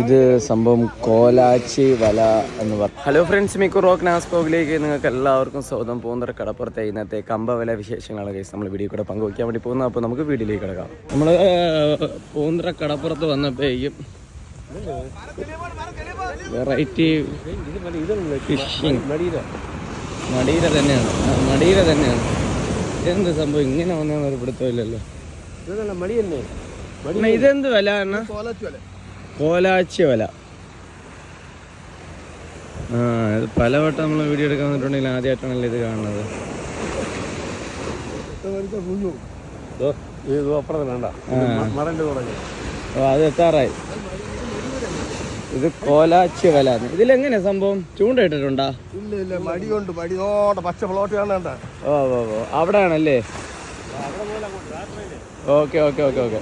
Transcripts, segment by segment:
ഇത് സംഭവം കോലാച്ചി വല എന്ന് പറഞ്ഞു ഹലോ ഫ്രണ്ട്സ് മിക്കു റോക്ക് നാസ്കോഗിലേക്ക് നിങ്ങൾക്ക് എല്ലാവർക്കും സ്വന്തം പൂന്തറ കടപ്പുറത്തെ ഇന്നത്തെ കമ്പവല വിശേഷങ്ങളാണ് കേസ് നമ്മൾ വീഡിയോ കൂടെ പങ്കുവയ്ക്കാൻ വേണ്ടി പോകുന്നത്. അപ്പോൾ നമുക്ക് വീട്ടിലേക്ക് കിടക്കാം. നമ്മൾ പൂന്തറ കടപ്പുറത്ത് വന്നപ്പോഴേക്കും വെറൈറ്റി ഫിഷിങ് മടീര തന്നെയാണ്. മടീര തന്നെയാണ്. എന്ത് സംഭവം? ഇങ്ങനെ വന്നതെന്ന് ഒരു പിടുത്തമില്ലല്ലോ. ഇതല്ല മടി തന്നെ അണ്ണാ, ഇതെന്ത് വില. കോലാച്ചി വല. ആ ഇത് നമ്മൾ വീഡിയോ എടുക്കാൻ വന്നിട്ടുണ്ടെങ്കിൽ ആദ്യമായിട്ടാണല്ലോ ഇത് കാണുന്നത്. അത് എത്താറായി. ഇത് കോലാച്ചി വല ഇതിലെങ്ങനെ സംഭവം? ചൂണ്ട ഇട്ടിട്ടുണ്ടാ? ഇല്ല ഇല്ല കൊണ്ട് പച്ച കാണണ്ട ഓ ഓ ഓ. അവിടെയാണല്ലേ? Okay okay okay okay.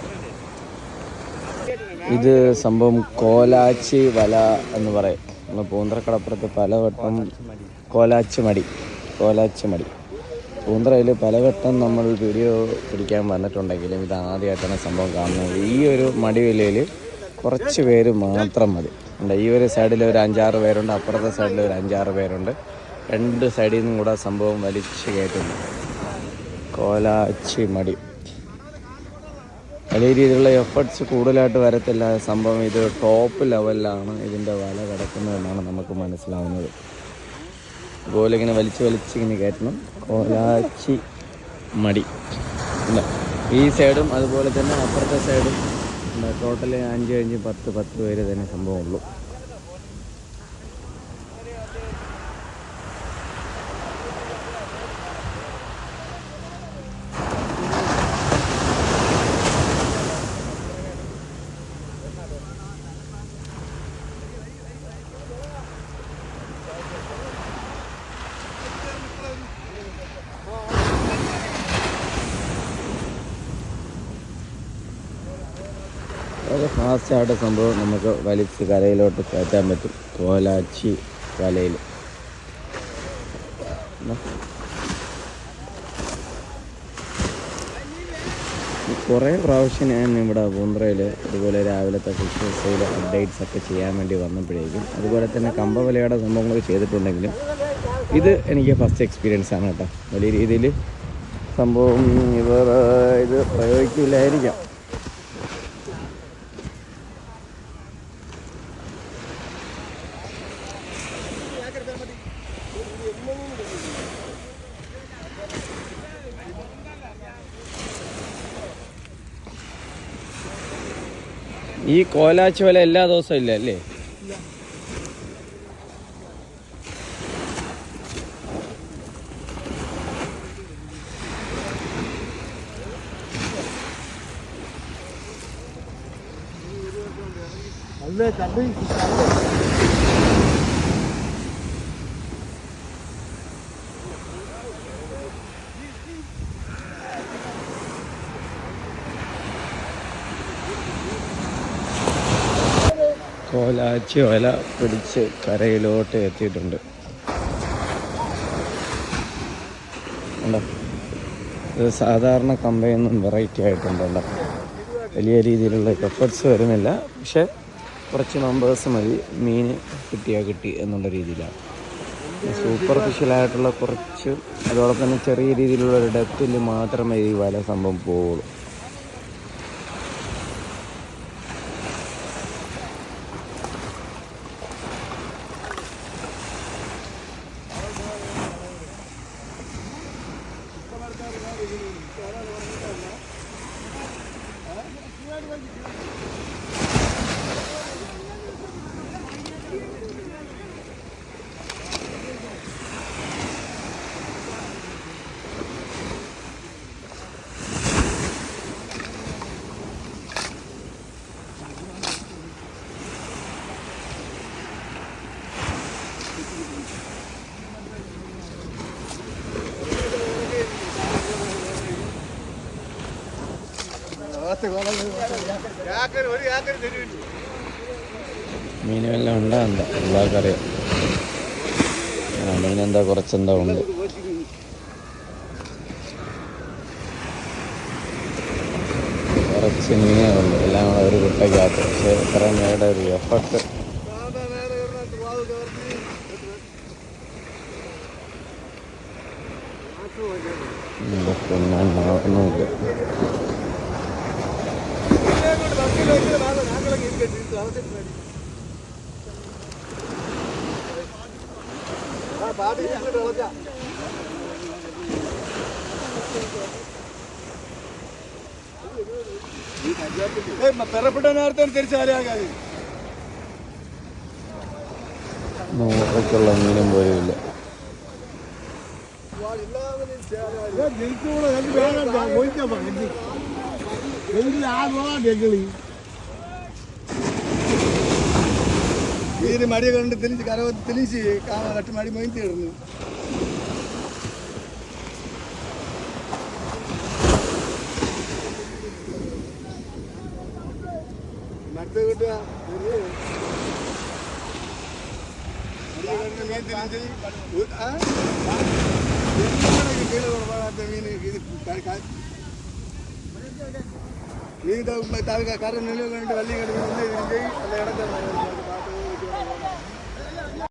ഇത് സംഭവം കോലാച്ചി വല എന്ന് പറയും. നമ്മൾ പൂന്തറക്കടപ്പുറത്ത് പലവട്ടം കോലാച്ചി മടി കോലാച്ചി മടി പൂന്തറയിൽ പലവട്ടം നമ്മൾ വീഡിയോ പിടിക്കാൻ വന്നിട്ടുണ്ടെങ്കിലും ഇത് ആദ്യമായിട്ടാണ് സംഭവം കാണുന്നത്. ഈ ഒരു മടി മടിവിലയിൽ കുറച്ച് പേര് മാത്രം മതി. ഉണ്ട് ഈ ഒരു സൈഡിൽ ഒരു അഞ്ചാറ് പേരുണ്ട് അപ്പുറത്തെ സൈഡിൽ ഒരു അഞ്ചാറ് പേരുണ്ട്. രണ്ട് സൈഡിൽ നിന്നും കൂടെ സംഭവം വലിച്ചു കയറ്റുന്നു. കോലാച്ചി മടി വലിയ രീതിയിലുള്ള എഫർട്ട്സ് കൂടുതലായിട്ട് വരത്തില്ല. സംഭവം ഇത് ടോപ്പ് ലെവലിലാണ് ഇതിന്റെ വല കിടക്കുന്നതെന്നാണ് നമുക്ക് മനസ്സിലാവുന്നത്. അതുപോലെ ഇങ്ങനെ വലിച്ച് വലിച്ച് ഇങ്ങനെ കയറ്റണം. കോലാച്ചി മടി. ഈ സൈഡും അതുപോലെ തന്നെ അപ്പുറത്തെ സൈഡും ടോട്ടൽ അഞ്ച് അഞ്ച് പത്ത് പത്ത് പേര് തന്നെ സംഭവം വളരെ ഫാസ്റ്റായിട്ട് സംഭവം നമുക്ക് വലിച്ച് കരയിലോട്ട് കയറ്റാൻ പറ്റും. കോലാച്ചി വലയിൽ. കുറേ പ്രാവശ്യം ഞാൻ ഇവിടെ പൂന്തറയിൽ ഇതുപോലെ രാവിലത്തെ ഫിഷ് സെയിൽ അപ്ഡേറ്റ്സ് ഒക്കെ ചെയ്യാൻ വേണ്ടി വന്നപ്പോഴേക്കും അതുപോലെ തന്നെ കമ്പവലയുടെ സംഭവങ്ങളൊക്കെ ചെയ്തിട്ടുണ്ടെങ്കിലും ഇത് എനിക്ക് ഫസ്റ്റ് എക്സ്പീരിയൻസ് ആണ് കേട്ടോ. വലിയ രീതിയിൽ സംഭവം ഇവർ ഇത് പ്രയോഗിക്കില്ലായിരിക്കാം. ഈ കോലാച്ചി വല എല്ലാ ദിവസവും ഇല്ല അല്ലേ? അല്ലേ കണ്ട്? കോലാച്ചി വല പിടിച്ച് കരയിലോട്ട് എത്തിയിട്ടുണ്ട്. ഇത് സാധാരണ കമ്പയിൽ വെറൈറ്റി ആയിട്ടുണ്ട് ഉണ്ടോ? വലിയ രീതിയിലുള്ള എഫേർട്സ് വരുന്നില്ല. പക്ഷെ കുറച്ച് നമ്പേഴ്സ് മതി. മീൻ കിട്ടിയാൽ കിട്ടി എന്നുള്ള രീതിയിലാണ്. സൂപ്പർഫിഷ്യലായിട്ടുള്ള കുറച്ച് അതോടൊപ്പം തന്നെ ചെറിയ രീതിയിലുള്ള ഒരു ഡെപ്തിൽ മാത്രമേ ഈ വല സംഭവം പോവുള്ളൂ. ഒരു യാക്കര് മീനുമെല്ലാം ഉണ്ടാ എന്താ? എല്ലാവർക്കറിയാം ആ മീനെന്താ കുറച്ചെന്താ ഉണ്ട്? കുറച്ച് മീനേ ഉണ്ട് എല്ലാം കൂടെ ഒരു കുട്ടയ്ക്കകത്ത്. പക്ഷേ ഇത്ര മേടെ ഒരു എഫക്ട് പിന്നെ ഒന്നുമില്ല പെറപ്പെട്ട നേരത്തെ വേണം നൂറൊക്കെയുള്ള മീനും எங்களுக்கு ஆறு ரூபா எங்களுக்கு இது மடிய கொண்டு திணிச்சு கரை திணிச்சு காம கட்டு மாடி மொய்ந்து இருந்து மத்த கிட்ட மீன் தெரிஞ்சு. கீழே ஒரு மீன். இது நீதி தமிழ் தாலுக்காக்காரர் நிலவு வேண்டும் வள்ளி கட்டுறது இருந்து அந்த இடத்தை